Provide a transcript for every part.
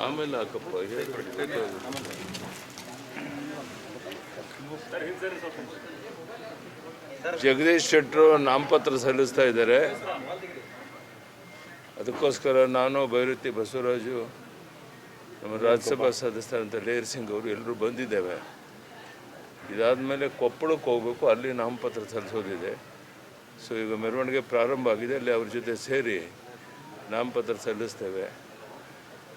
ಆಮೇಲೆ ಹಾಕಪ್ಪ ಜಗದೀಶ್ ಶೆಟ್ಟರು ನಾಮಪತ್ರ ಸಲ್ಲಿಸ್ತಾ ಇದ್ದಾರೆ. ಅದಕ್ಕೋಸ್ಕರ ನಾನು, ಭೈರತಿ ಬಸವರಾಜು, ನಮ್ಮ ರಾಜ್ಯಸಭಾ ಸದಸ್ಯರಂತ ಲೇರ್ ಸಿಂಗ್ ಅವರು ಎಲ್ಲರೂ ಬಂದಿದ್ದೇವೆ. ಇದಾದ ಮೇಲೆ ಕೊಪ್ಪಳಕ್ಕೆ ಹೋಗಬೇಕು, ಅಲ್ಲಿ ನಾಮಪತ್ರ ಸಲ್ಲಿಸೋದಿದೆ. ಸೊ ಈಗ ಮೆರವಣಿಗೆ ಪ್ರಾರಂಭ ಆಗಿದೆ ಅಲ್ಲಿ ಅವ್ರ ಜೊತೆ ಸೇರಿ ನಾಮಪತ್ರ ಸಲ್ಲಿಸ್ತೇವೆ.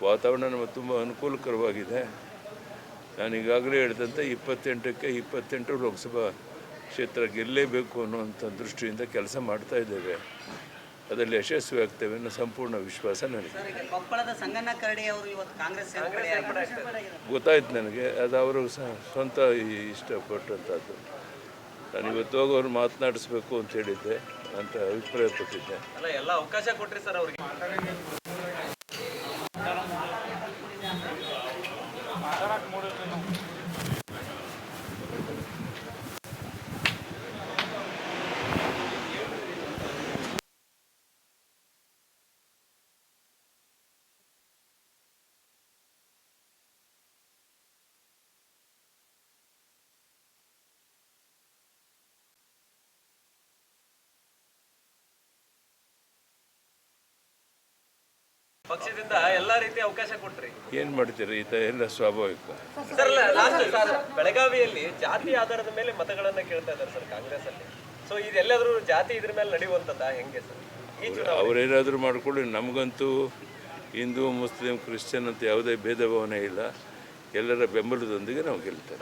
ವಾತಾವರಣ ನಮಗೆ ತುಂಬ ಅನುಕೂಲಕರವಾಗಿದೆ. ನಾನು ಈಗಾಗಲೇ ಹೇಳಿದಂತೆ ಇಪ್ಪತ್ತೆಂಟಕ್ಕೆ ಇಪ್ಪತ್ತೆಂಟು ಲೋಕಸಭಾ ಕ್ಷೇತ್ರ ಗೆಲ್ಲಲೇಬೇಕು ಅನ್ನುವಂಥ ದೃಷ್ಟಿಯಿಂದ ಕೆಲಸ ಮಾಡ್ತಾ ಇದ್ದೇವೆ. ಅದರಲ್ಲಿ ಯಶಸ್ವಿ ಆಗ್ತೇವೆ ಅನ್ನೋ ಸಂಪೂರ್ಣ ವಿಶ್ವಾಸ ನನಗೆ ಗೊತ್ತಾಯ್ತು ನನಗೆ ಅದು ಅವರು ಸಹ ಸ್ವಂತ ಈ- ಇಷ್ಟಪಟ್ಟಂಥದ್ದು. ನಾನು ಇವತ್ತು ಹೋಗಿ ಅವ್ರು ಮಾತನಾಡಿಸ್ಬೇಕು ಅಂತ ಹೇಳಿದ್ದೆ ಅಂತ ಅಭಿಪ್ರಾಯ ಪಟ್ಟಿದ್ದೆ. ಅಲ್ಲ, ಎಲ್ಲ ಅವಕಾಶ ಕೊಟ್ರಿ ಸರ್ ಅವ್ರಿಗೆ. ಪಕ್ಷದಿಂದ ಎಲ್ಲಾ ರೀತಿ ಅವಕಾಶ ಕೊಟ್ರಿ. ಏನು ಮಾಡ್ತೀರಿ? ಈ ಎಲ್ಲ ಸ್ವಾಭಾವಿಕ. ಸರ್ ಲಾಸ್ಟ್ ಸರ್ ಬೆಳಗಾವಿಯಲ್ಲಿ ಜಾತಿ ಆಧಾರದ ಮೇಲೆ ಮತಗಳನ್ನ ಕೇಳ್ತಾ ಇದ್ದಾರೆ ಸರ್ ಕಾಂಗ್ರೆಸ್ ಅಲ್ಲಿ ಸೊ ಇದೆಲ್ಲಾದ್ರೂ ಜಾತಿ ಇದ್ರ ಮೇಲೆ ನಡೆಯುವಂತದ್ದ ಹೆಂಗೆ ಸರ್? ಈ ಚುನಾವಣೆ. ಅವರೇನಾದರೂ ಮಾಡ್ಕೊಳ್ಳಿ. ನಮಗಂತೂ ಹಿಂದೂ ಮುಸ್ಲಿಂ ಕ್ರಿಶ್ಚಿಯನ್ ಅಂತ ಯಾವುದೇ ಭೇದ ಭಾವನೆ ಇಲ್ಲ. ಎಲ್ಲರ ಬೆಂಬಲದೊಂದಿಗೆ ನಾವು ಗೆಲ್ತೇವೆ.